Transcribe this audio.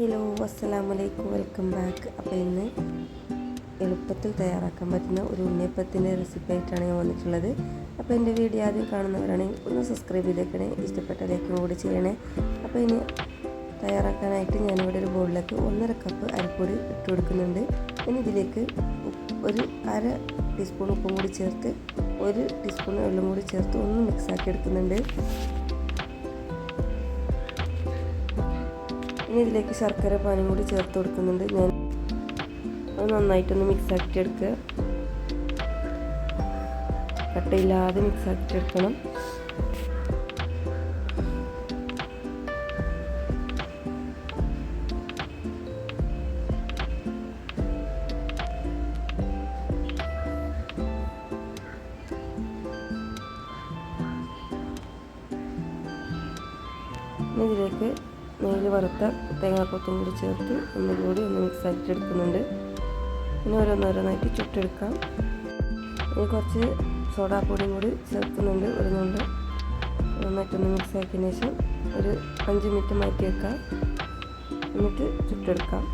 Hello അസ്സലാമലൈക്കും. Welcome back. അപ്പോൾ ഇന്ന് എളുപ്പത്തിൽ തയ്യാറാക്കാൻ പറ്റുന്ന ഒരു ഉണ്ണിയപ്പത്തിന്റെ റെസിപ്പി ആയിട്ടാണ് ഞാൻ വന്നിട്ടുള്ളത്. അപ്പോൾ എന്റെ വീഡിയോ ആദ്യം കാണുന്നവരാണെങ്കിൽ ഒന്ന് സബ്സ്ക്രൈബ് ചെയ്തേക്കണേ ഇഷ്ടപ്പെട്ട ലൈക്കും കൂടി ചെയ്യണേ. അപ്പോൾ ഇനി തയ്യാറാക്കാനായിട്ട് ഞാനിവിടെ ഒരു ബോളിലേക്ക് ഒന്നര കപ്പ് അരിപ്പൊടി ഇട്ട് കൊടുക്കുന്നുണ്ട്. ഇനി ഇതിലേക്ക് ഒരു അര ടീസ്പൂൺ ഉപ്പും കൂടി ചേർത്ത് ഒരു ടീസ്പൂൺ വെള്ളം കൂടി ചേർത്ത് ഒന്ന് മിക്സാക്കി എടുക്കുന്നുണ്ട്. ഇനി ഇതിലേക്ക് ശർക്കര പാനും കൂടി ചേർത്ത് കൊടുക്കുന്നുണ്ട്. ഞാൻ അത് നന്നായിട്ടൊന്ന് മിക്സ് ആക്കിയിട്ട് എടുക്കുക. കട്ടയില്ലാതെ മിക്സ് ആക്കിയിട്ട് എടുക്കണം. ഇതിലേക്ക് നെയ്യിൽ വറുത്ത തേങ്ങാക്കൊത്തും കൂടി ചേർത്ത് ഒന്നുകൂടി ഒന്ന് മിക്സ് ആക്കിയിട്ട് എടുക്കുന്നുണ്ട്. പിന്നെ ഓരോന്നോരോന്നായിട്ട് ചുട്ടെടുക്കാം. ഇനി കുറച്ച് സോഡാപ്പൊടിയും കൂടി ചേർക്കുന്നുണ്ട് ഒരു നുണ്ട് നന്നായിട്ടൊന്ന് മിക്സ് ആക്കിയതിന് ശേഷം ഒരു അഞ്ച് മിനിറ്റ് മാറ്റി വെക്കാം എന്നിട്ട് ചുട്ടെടുക്കാം.